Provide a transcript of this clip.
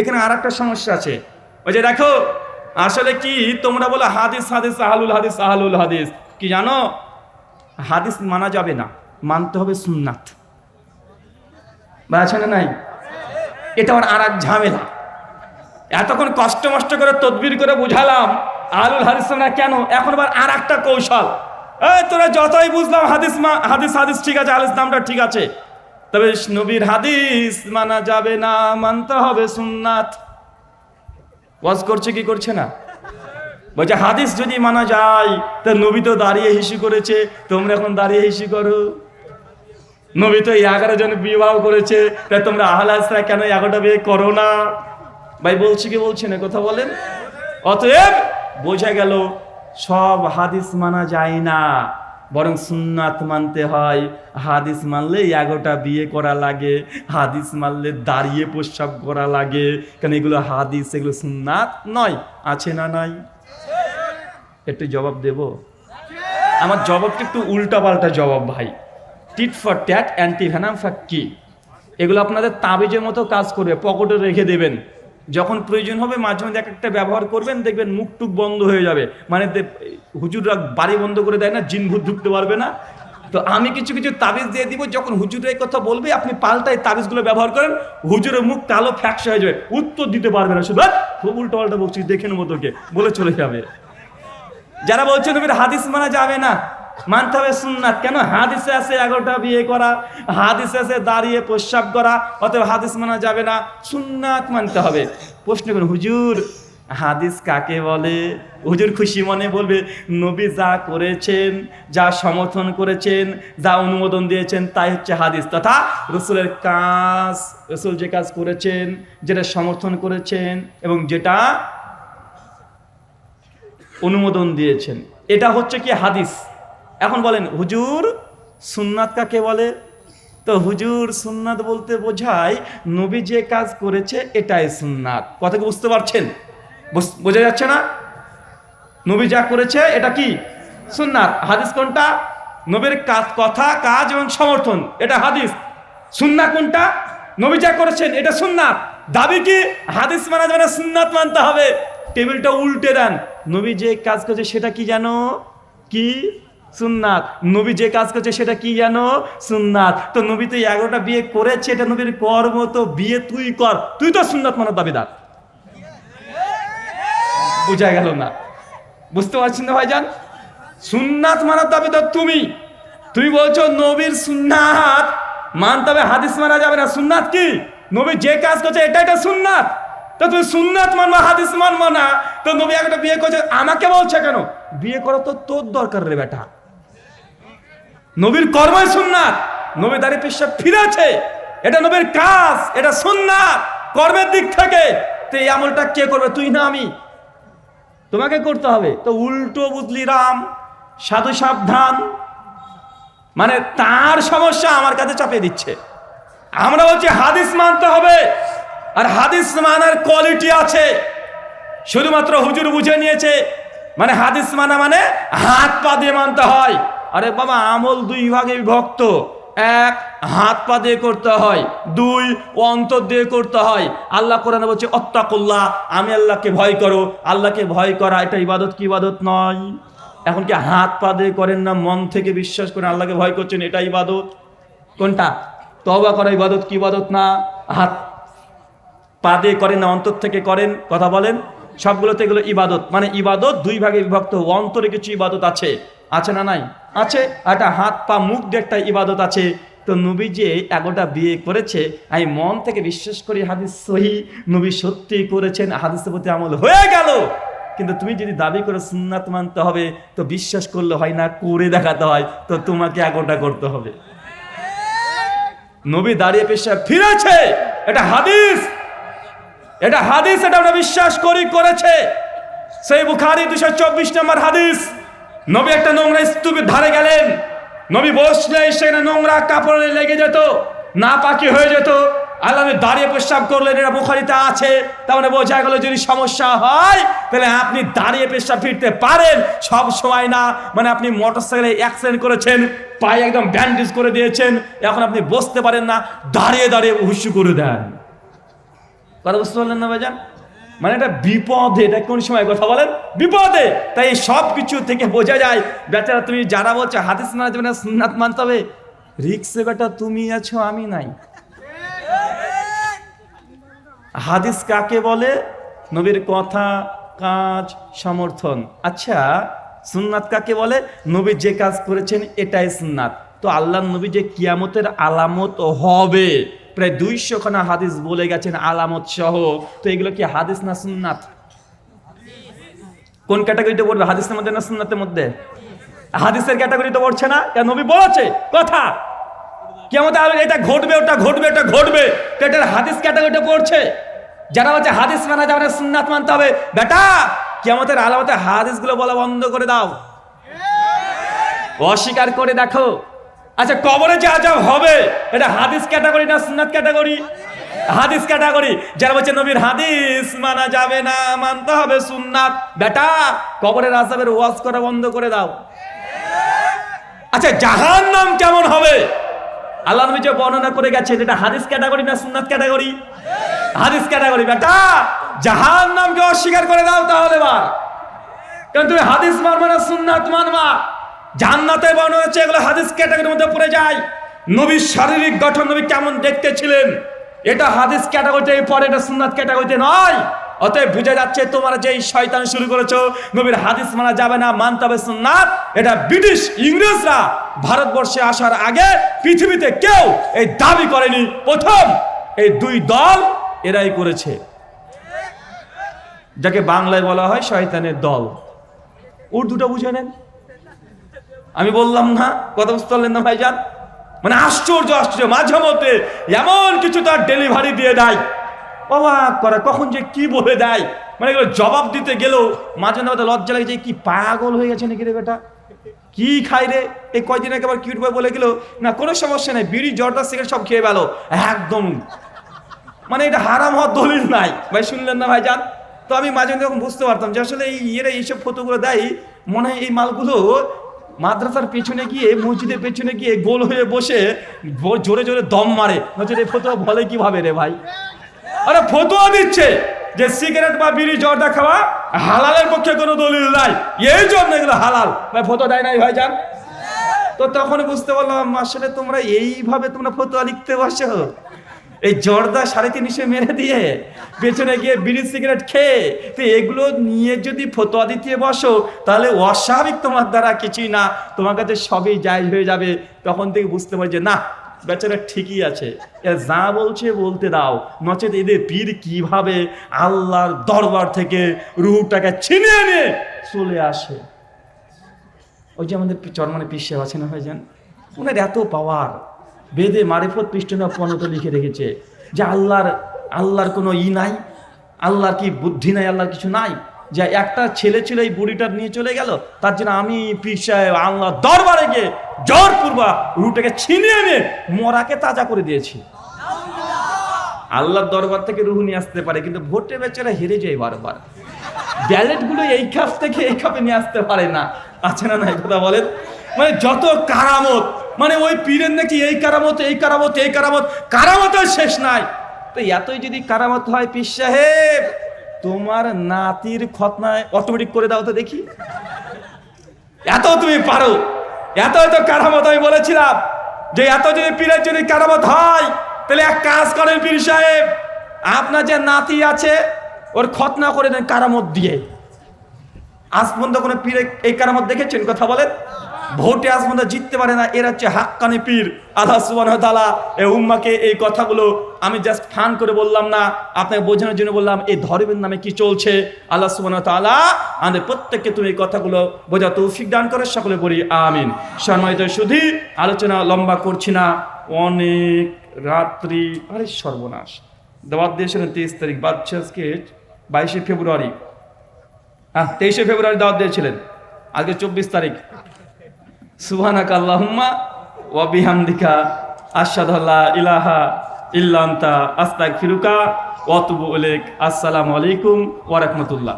এখানে আর একটা সমস্যা আছে। ওই যে দেখো, আসলে কি তোমরা বলো হাদিস হাদিস, আহলুল হাদিস আহলুল হাদিস। কি জানো? হাদিস মানা যাবে না, মানতে হবে সুন্নাত। বা আছে না নাই? এটা আমার আর এক ঝামেলা। এতক্ষণ কষ্ট মষ্ট করে তদবির করে বুঝালাম আলুল হাদিস না কেন? এখন আবার আর একটা কৌশল। এই, তোরা যতই বুঝলাম হাদিস মা- হাদিস হাদিস ঠিক আছে, আলিস নামটা ঠিক আছে। তবে নবীর হাদিস মানা যাবে না, মানতে হবে সুন্নাত। ওয়াজ করছে কি করছে না? বলছে, হাদিস যদি মানা যায়, তা নবী তো দাঁড়িয়ে হিসু করেছে, তোমরা এখন দাঁড়িয়ে হিসু করো। নবী তো এগারো জন বিবাহ করেছে, তা তোমরা আহলাসরা কেন এগারোটা বিয়ে করো না? ভাই, বলছি কি বলছে না, কথা বলেন। অতএব বোঝা গেল, সব হাদিস মানা যায় না। বরং সুন্নাত মানতে হয়। হাদিস মানলে এগারোটা বিয়ে করা লাগে, হাদিস মানলে দাঁড়িয়ে প্রস্রাব করা লাগে। কেন এগুলো হাদিস, এগুলো সুন্নাত নয়, আছে না নাই? একটু জবাব দেব? আমার জবাবটা একটু উল্টা পাল্টা জবাব ভাই। Tit for tat, anti venom for কি? এগুলো আপনাদের তাবিজের মতো কাজ করবে পকেটে রেখে দেবেন। যখন প্রয়োজন হবে মাঝে মাঝে এক একটা ব্যবহার করবেন দেখবেন মুখ টুক বন্ধ হয়ে যাবে। মানে হুজুররা বাড়ি বন্ধ করে দেয় না জিন ভূত ঢুকতে পারবে না। তো আমি কিছু কিছু তাবিজ দিয়ে দিব যখন হুজুরের এই কথা বলবে আপনি পাল্টাই তাবিজগুলো ব্যবহার করেন হুজুরের মুখ কালো ফ্যাক্স হয়ে যাবে। উত্তর দিতে পারবে না শুধু "ধ্যাৎ, খুব উল্টো পাল্টা দেখে নেব তোকে। বলে চলে যাবে। যারা বলছে হাদিস মানা যাবে না। মানতে হবে সুন্নাত। কেন? হাদিসে আছে এগারোটা বিয়ে করা, হাদিসে আছে দাঁড়িয়ে প্রস্রাব করা, অতএব হাদিস মানা যাবে না, সুন্নাত মানতে হবে। প্রশ্ন করুন, হুজুর, হাদিস কাকে বলে? হুজুর খুশি মনে বলবে, নবী যা করেছেন, যা সমর্থন করেছেন, যা অনুমোদন দিয়েছেন, তাই হচ্ছে হাদিস। তথা রসুলের কাজ, রসুল যে কাজ করেছেন, যেটা সমর্থন করেছেন এবং যেটা অনুমোদন দিয়েছেন, এটা হচ্ছে কি হাদিস? এখন বলেন, হুজুর সুন্নাত কাকে বলে? তো হুজুর সুন্নাত বলতে বোঝায়, নবী যে কাজ করেছে এটাই সুন্নাত। কথা বুঝতে পারছেন? বুঝ- যাচ্ছে না? নবী যা করেছে এটা কি? সুন্নাত। হাদিস কোনটা? নবীর কাজ কথা, কাজ এবং সমর্থন, এটা হাদিস। সুন্না কোনটা? নবী যা করেছেন এটা সুন্নাত। দাবি কি? হাদিস মানা যাবে না, সুন্নাত মানতে হবে। টেবিলটা উল্টে দেন। নবী যে কাজ করেছে সেটা কি জানো? কি? সুন্নাত। নবী যে কাজ করছে সেটা কি জানো? সুন্নাত। তো নবী তো এগারোটা বিয়ে করেছে, এটা নবীর কর্ম তো বিয়ে তুই কর। তুই তো সুন্নাত মানার দাবিদার। বোঝা গেল না। বুঝতে পারছি না ভাইজান? সুন্নাত মানার দাবি তো তুমি। তুমি বলছো নবীর সুন্নাত মানতে হবে, হাদিস মানা যাবে না। সুন্নাত কি? নবী যে কাজ করছে এটা এটা সুন্নাত। তো তুমি সুন্নাত মানবা, হাদিস মানবা না। তো নবী একটা বিয়ে করছে, আমাকে বলছে কেন? বিয়ে করা তো তোর দরকার রে বেটা। নবীর কর্মই সুন্নাত। নবী দাঁড়িয়ে পেশা ফিরেছে। এটা নবীর কাজ, এটা সুন্নাত। কর্মের দিক থেকে। তো এই আমলটা কে করবে? তুই না আমি। তোমাকে করতে হবে। তো উল্টো বুঝলি রাম, সাধু সাবধান। মানে তার সমস্যা আমার কাছে চাপিয়ে দিচ্ছে। আমরা বলছি হাদিস মানতে হবে। আর হাদিস মানার কোয়ালিটি আছে। শুধুমাত্র হুজুর বুঝে নিয়েছে। মানে হাদিস মানা মানে হাত পা দিয়ে মানতে হয়। আরে বাবা, আমল দুই ভাগে বিভক্ত। এক, হাত পা দিয়ে করতে হয়। দুই, অন্তর দিয়ে করতে হয়। আল্লাহ কোরআনে বলছে, অত্তাকুল্লাহ, আমি আল্লাহকে ভয় করো। আল্লাহকে ভয় করা, এটা ইবাদত কি ইবাদত নয়? এখন কি হাত পা দিয়ে করেন না, মন থেকে বিশ্বাস করে আল্লাহকে ভয় করছেন, এটা ইবাদত? কোনটা? তবা করা ইবাদত কি ইবাদত না? হাত পা দিয়ে করেন না, অন্তর থেকে করেন, কথা বলেন। সবগুলোতে এগুলো ইবাদত। মানে ইবাদত দুই ভাগে বিভক্ত। অন্তরে কিছু ইবাদত আছে। আছে না নাই? আছে। একটা হাত, পা, মুখ দিয়ে একটা ইবাদত আছে। তো নবী যে এগারোটা বিয়ে করেছে, আমি মন থেকে বিশ্বাস করি হাদিস সহি। নবী সত্যি করেছেন, হাদিসের প্রতি আমল হয়ে গেল। কিন্তু তুমি যদি দাবি করে সুন্নাত মানতে হবে, তো বিশ্বাস করলে হয় না, করে দেখাতে হয়, তো তোমাকে এগারোটা করতে হবে। নবী দাঁড়িয়ে পেশা ফিরেছে। এটা হাদিস। এটা হাদিস, এটা আমরা বিশ্বাস করি, করেছে। সেই বুখারি দুশো চব্বিশ নম্বর হাদিস। নবী একটা নোংরা স্তূপের ধারে গেলেন। নবী বসলে সেখানে নোংরা কাপড়ে লেগে যেত না পাকি হয়ে যেত। আল্লাহ দাঁড়িয়ে প্রস্রাব করলেন, এটা বুখারিতে আছে। তার মানে বোঝা গেল যদি সমস্যা হয়, তাহলে আপনি দাঁড়িয়ে পেশাব ফিরতে পারেন। সব সময় না মানে আপনি মোটর সাইকেলে অ্যাক্সিডেন্ট করেছেন, পায়ে একদম ব্যান্ডেজ করে দিয়েছেন, এখন আপনি বসতে পারেন না, দাঁড়িয়ে দাঁড়িয়ে হুস্যু করে দেন। কথা বুঝতে পারলেন না ভাইজান? মানে এটা বিপদে, এটা কোন সময়? কথা বলেন, বিপদে! তাই সব কিছু থেকে বোঝা যায়, বেচারা তুমি যারা বলছো, হাদিস মানা যাবে না, সুন্নাত মানতে হবে, রিক্সে বেটা তুমি আছো, আমি নাই। হাদিস কাকে বলে? নবীর কথা, কাজ, সমর্থন। আচ্ছা সুন্নাত কাকে বলে? নবী যে কাজ করেছেন, এটাই সুন্নাত। তো আল্লাহ নবী যে কিয়ামতের আলামত হবে। প্রায় দুইশো খানা হাদিস বলে গেছেন আলামত সহ। তো এগুলো কি হাদিস না সুন্নাত? কোন ক্যাটাগরিতে পড়বে, হাদিসের মধ্যে না সুন্নাতের মধ্যে? হাদিসের ক্যাটাগরিতে পড়ছে না, কেন নবী বলেছে? কথা! কেমন এটা ঘটবে, ওটা ঘটবে ওটা ঘটবে। তো এটার হাদিস ক্যাটাগরিতে পড়ছে। যারা বলছে হাদিস মানা যাবে না, সুন্নাত মানতে হবে, বেটা! কেমতের আলামতে হাদিসগুলো বলা বন্ধ করে দাও। অস্বীকার করে দেখো। আচ্ছা কবরে যা যা হবে, এটা হাদিস ক্যাটাগরি না সুন্নাত ক্যাটাগরি? হাদিস ক্যাটাগরি। যারা বলছে নবীর হাদিস মানা যাবে না, মানতে হবে সুন্নাত। বেটা, কবরের আসাবের ওয়াজ করা বন্ধ করে দাও। আচ্ছা জাহান নাম কেমন হবে? আল্লাহ নবী যে বর্ণনা করে গেছেন, এটা হাদিস ক্যাটাগরি না সুন্নাত ক্যাটাগরি? হাদিস ক্যাটাগরি, বেটা জাহান নামকে অস্বীকার করে দাও তাহলে বা কারণ তুমি হাদিস মানবা না সুন্নাত মানবা। জান্নাতে বর্ণনা হচ্ছে এগুলো হাদিস ক্যাটাগরির মধ্যে পড়ে যায়। নবীর শারীরিক গঠন নবী কেমন দেখতে ছিলেন? এটা হাদিস ক্যাটাগরিতে পড়ে এটা সুন্নাত ক্যাটাগরিতে নয়। অতএব বুঝা যাচ্ছে তোমরা যেই শয়তান শুরু করেছ, নবীর হাদিস মানা যাবে না, মানতে হবে সুন্নাত। এটা ব্রিটিশ, ইংরেজরা ভারতবর্ষে আসার আগে পৃথিবীতে কেউ এই দাবি করেনি। প্রথম, এই দুই দল এরাই করেছে। যাকে বাংলায় বলা হয় শয়তানের দল। উর্দুটা বুঝে নেন। আমি বললাম, না, কথা বুঝতে না ভাইজান? মানে আশ্চর্য আশ্চর্য, মাঝে মধ্যে এমন কিছু তার ডেলিভারি দিয়ে দেয়। অবাক করে, কখন যে কি বলে দেয়। মানে এগুলো জবাব দিতে গেলেও মাঝে মধ্যে লজ্জা লাগে যে, কি পাগল হয়ে গেছে নাকি রে বেটা? কি খাই রে? এই কয়দিন একেবারে কিউট বয় বলে গেল, না, কোনো সমস্যা নেই, বিড়ি, জর্দা, সিগারেট সব খেয়ে গেল একদম। মানে এটা হারাম হওয়ার দলিল নাই। ভাই, শুনলেন না ভাই যান তো আমি মাঝে মধ্যে বুঝতে পারতাম যে আসলে এই ইয়েরা এইসব ফটোগুলো দেয়, মনে হয় এই মালগুলো মাদ্রাসার পেছনে গিয়ে, মসজিদের পেছনে গিয়ে গোল হয়ে বসে জোরে জোরে দম মারে। নচেত এই ফটো বলে কীভাবে রে ভাই? আরে ফতোয়া দিচ্ছে যে সিগারেট বা বিড়ি, জর্দা খাওয়া হালালের পক্ষে কোনো দলিল নাই। এই জন্য এগুলো হালাল। ভাই ফটো দেয় নাই ভাই যান তো তখন বুঝতে পারলাম আসলে তোমরা এইভাবে তোমরা ফতোয়া লিখতে বসো। এই জর্দা সাড়ে তিনশো মেরে দিয়ে পেছনে গিয়ে বিড়ি সিগারেট খেয়ে, তো এগুলো নিয়ে যদি ফতোয়া দিতে বসো, তাহলে অস্বাভাবিক তোমার দ্বারা কিছুই না। তোমার কাছে সবই জায়জ হয়ে যাবে। তখন থেকে বুঝতে পারি যে, না, বেচারা ঠিকই আছে। এরা যা বলছে বলতে দাও। নচেত এদের পীর কীভাবে আল্লাহর দরবার থেকে রুহটাকে ছিনিয়ে নিয়ে চলে আসে? ওই যে আমাদের চরমানে পিসে আছে না ভাইজান? ওনার এত পাওয়ার বেদে মারিফত পৃষ্ঠনা পনত লিখে রেখেছে যে আল্লাহর আল্লাহর কোনো ই নাই, আল্লাহর কি বুদ্ধি নাই, আল্লাহর কিছু নাই, যে একটা ছেলে ছিল এই বুড়িটার নিয়ে চলে গেল, তার জন্য আমি পিসায় আল্লাহ দরবারে গিয়ে জোর পূর্বা রুটাকে ছিনিয়ে নিয়ে মরাকে তাজা করে দিয়েছি। আল্লাহর দরবার থেকে রুহু নিয়ে আসতে পারে, কিন্তু ভোটে বেচারা হেরে যায় বারবার। ব্যালেটগুলো এই খাপ থেকে এই খাপে নিয়ে আসতে পারে না। আছে না না কথা বলেন? মানে যত কারামত মানে ওই পীরের নাকি এই কারামত এই কারামত এই কারামত। কারামতের শেষ নাই। তো এতই যদি কারামত হয় পীর সাহেব, তোমার নাতির খতনায় অটোমেটিক করে দাও তো দেখি। এত তুমি পারো। এত এত কারামত আমি বলেছিলাম যে এত যদি পীরের যদি কারামত হয়, তাহলে এক কাজ করেন পীর সাহেব, আপনার যে নাতি আছে, ওর খতনা করে দেন কারামত দিয়ে। আজ পর্যন্ত কোনো পীর এই কারামত দেখেছেন? কথা বলেন। ভোটে আজ পর্যন্ত জিততে পারে না এরা হচ্ছে হাক্কানি পীর। আল্লাহ সুবান তালা এই উম্মাকে এই কথাগুলো আমি জাস্ট ফান করে বললাম না, আপনাকে বোঝানোর জন্য বললাম, এই ধর্মের নামে কি চলছে? আল্লাহ সুবান তালা আমাদের প্রত্যেককে তুমি এই কথাগুলো বোঝা তৌফিক দান করে, সকলে বলি আমিন। সম্মানিত শুধু আলোচনা লম্বা করছি না, অনেক রাত্রি, আরে সর্বনাশ। দাবাত দিয়েছিলেন তেইশ তারিখ বাচ্চা আজকে বাইশে ফেব্রুয়ারি। হ্যাঁ তেইশে ফেব্রুয়ারি দাওয়াত দিয়েছিলেন, আজকে চব্বিশ তারিখ। সুবহানাক আল্লাহুম্মা ওয়াবিহামদিকা বিহামদিকা আশহাদু ইলাহা ইল্লান্তা আস্তাক ফিরুকা ওয়া আতুবু আসসালামু আলাইকুম ওয়া রাহমাতুল্লাহ।